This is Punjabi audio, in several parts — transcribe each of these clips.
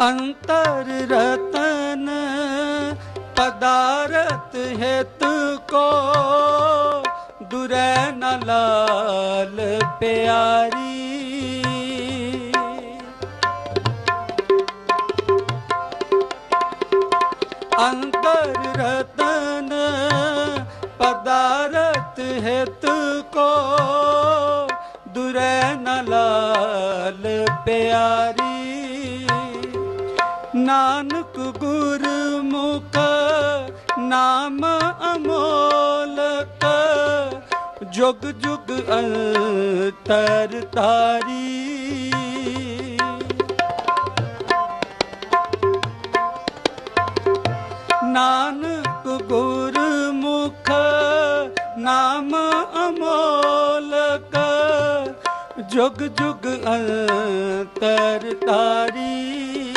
ਅੰਤਰ ਰਤਨ ਪਦਾਰਥ ਹਿਤ ਕੋ ਦੁਰੈ ਨ ਲਾਲ ਪਿਆਰੀ। ਅੰਤਰ ਰਤਨ ਪਦਾਰਤ ਹਿਤ ਕੋ ਦੁਰੈ ਨ ਲਾਲ ਪਿਆਰੀ। ਨਾਨਕ ਗੁਰਮੁਖ ਨਾਮ ਅਮੋਲਕ ਜੁਗ ਜੁਗ ਅੰਤਰ ਤਾਰੀ ਨਾਨਕ ਗੁਰਮੁਖ ਨਾਮ ਅਮੋਲਕ ਜੁਗ ਜੁਗ ਅੰਤਰ ਤਾਰੀ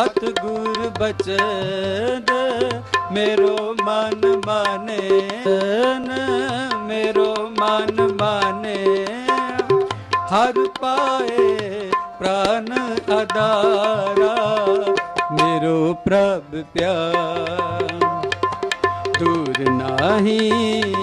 ਸਤਿਗੁਰ ਬਚਨ, ਮੇਰੋ ਮਨ ਮਾਨੇ ਮੇਰੋ ਮਨ ਮਾਨੇ ਹਰ ਪਾਏ ਪ੍ਰਾਨ ਅਦਾਰਾ ਮੇਰੋ ਪ੍ਰਭ ਪਿਆਰ। ਦੂਰ ਨਾਹੀ